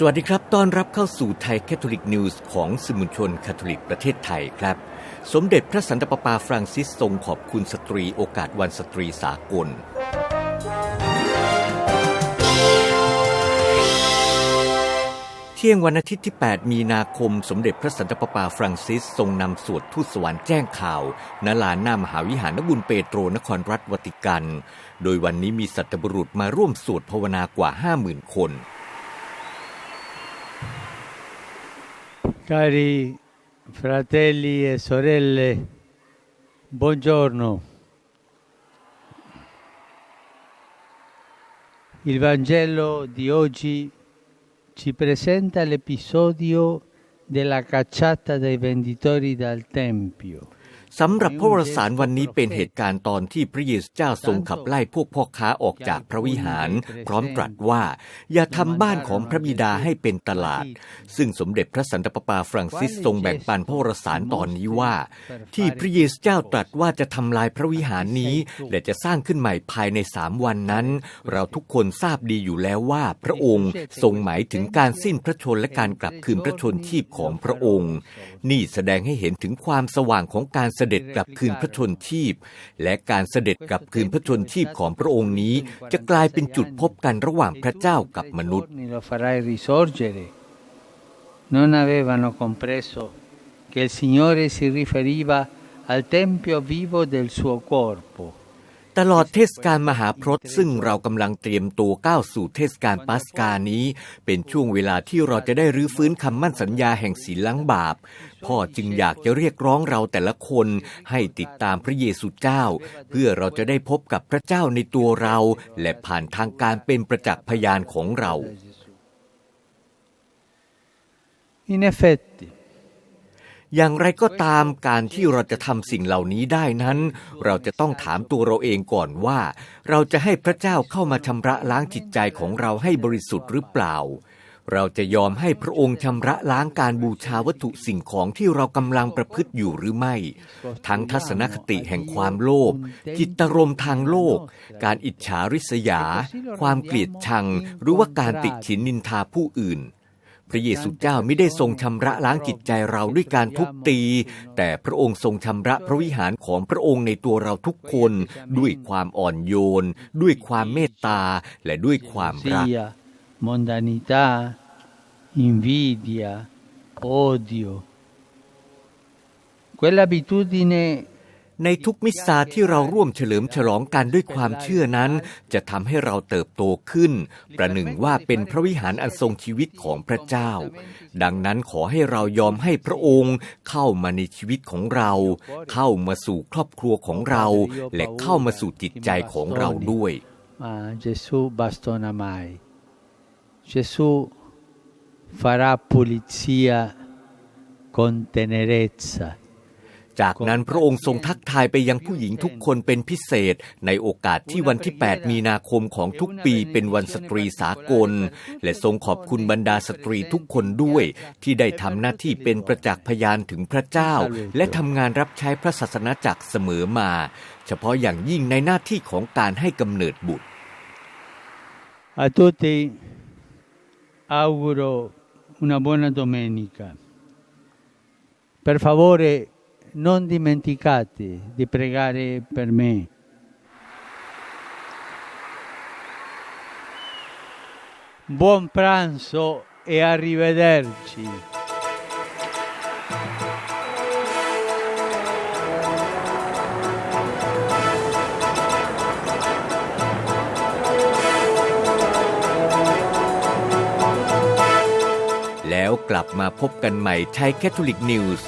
สวัสดีครับ ต้อนรับเข้าสู่ไทยแคทอลิกนิวส์ของสื่อมวลชนคาทอลิกประเทศไทยครับ สมเด็จพระสันตะปาปาฟรังซิสทรงขอบคุณสตรีโอกาสวันสตรีสากล เที่ยงวันอาทิตย์ที่ 8 มีนาคม สมเด็จพระสันตะปาปาฟรังซิสทรงนำสวดทูตสวรรค์แจ้งข่าวณลานหน้ามหาวิหารนบุญเปโตรนครรัฐวติกัน โดยวันนี้มีสัตบุรุษมาร่วมสวดภาวนากว่า 50,000 คน Cari fratelli e sorelle, buongiorno. Il Vangelo di oggi ci presenta l'episodio della cacciata dei venditori dal Tempio. สำหรับพระวรสารวันนี้เป็นเหตุการณ์ตอนที่พระเยซูเจ้าทรงขับไล่พวกพ่อค้าออกจากพระวิหาร พร้อมตรัสว่า อย่าทำบ้านของพระบิดาให้เป็นตลาด ซึ่งสมเด็จพระสันตะปาปาฟรังซิสทรงแบ่งปันพระวรสารตอนนี้ว่า ที่พระเยซูเจ้าตรัสว่าจะทำลายพระวิหารนี้ และจะสร้างขึ้นใหม่ภายในสามวันนั้น เราทุกคนทราบดีอยู่แล้วว่า พระองค์ทรงหมายถึงการสิ้นพระชนและการกลับคืนพระชนชีพของพระองค์ นี่แสดงให้เห็นถึงความสว่างของการเสด็จกลับคืนพระชนชีพ และการเสด็จกลับคืนพระชนชีพของพระองค์นี้ จะกลายเป็นจุดพบกันระหว่างพระเจ้ากับมนุษย์ che il Signore si riferiva al tempio vivo del suo corpo. ตลอดเทศกาลมหาพรตซึ่งเรากำลังเตรียมตัวก้าวสู่เทศกาลปัสกานี้ เป็นช่วงเวลาที่เราจะได้รื้อฟื้นคำมั่นสัญญาแห่งศีลล้างบาป พ่อจึงอยากจะเรียกร้องเราแต่ละคนให้ติดตามพระเยซูเจ้า เพื่อเราจะได้พบกับพระเจ้าในตัวเรา และผ่านทางการเป็นประจักษ์พยานของเรา In effetti, อย่างไรก็ตามการที่เราจะทำสิ่งเหล่านี้ได้นั้น เราจะต้องถามตัวเราเองก่อนว่า เราจะให้พระเจ้าเข้ามาชำระล้างจิตใจของเราให้บริสุทธิ์หรือเปล่า เราจะยอมให้พระองค์ชำระล้างการบูชาวัตถุสิ่งของที่เรากำลังประพฤติอยู่หรือไม่ ทั้งทัศนคติแห่งความโลภจิตรมณ์ทางโลก การอิจฉาริษยา ความเกลียดชัง หรือว่าการติฉินนินทาผู้อื่น พระเยซูเจ้าไม่ได้ทรงชำระล้างจิตใจเราด้วยการทุบตี แต่พระองค์ทรงชำระพระวิหารของพระองค์ในตัวเราทุกคน ด้วยความอ่อนโยน ด้วยความเมตตาและด้วยความรัก sia mondanità, invidia, odio. Quell'abitudine ในทุกมิสซาที่เราร่วมเฉลิมฉลองกันด้วยความเชื่อนั้น จะทำให้เราเติบโตขึ้น ประหนึ่งว่าเป็นพระวิหารอันทรงชีวิตของพระเจ้า ดังนั้นขอให้เรายอมให้พระองค์เข้ามาในชีวิตของเรา เข้ามาสู่ครอบครัวของเรา และเข้ามาสู่จิตใจของเราด้วย ma Gesù bastona mai. Gesù farà pulizia con tenerezza. จากนั้นพระองค์ทรงทักทายไปยังผู้หญิงทุกคนเป็นพิเศษ ในโอกาสที่วันที่ 8 มีนาคมของทุกปีเป็นวันสตรีสากล และทรงขอบคุณบรรดาสตรีทุกคนด้วย ที่ได้ทำหน้าที่เป็นประจักษ์พยานถึงพระเจ้า และทำงานรับใช้พระศาสนาจักรเสมอมา เฉพาะอย่างยิ่งในหน้าที่ของการให้กำเนิดบุตร A tutti auguro una buona domenica. Per favore non dimenticate di pregare per me. Buon pranzo e arrivederci. แล้วกลับมาพบกันใหม่ไทยแคทอลิกนิวส์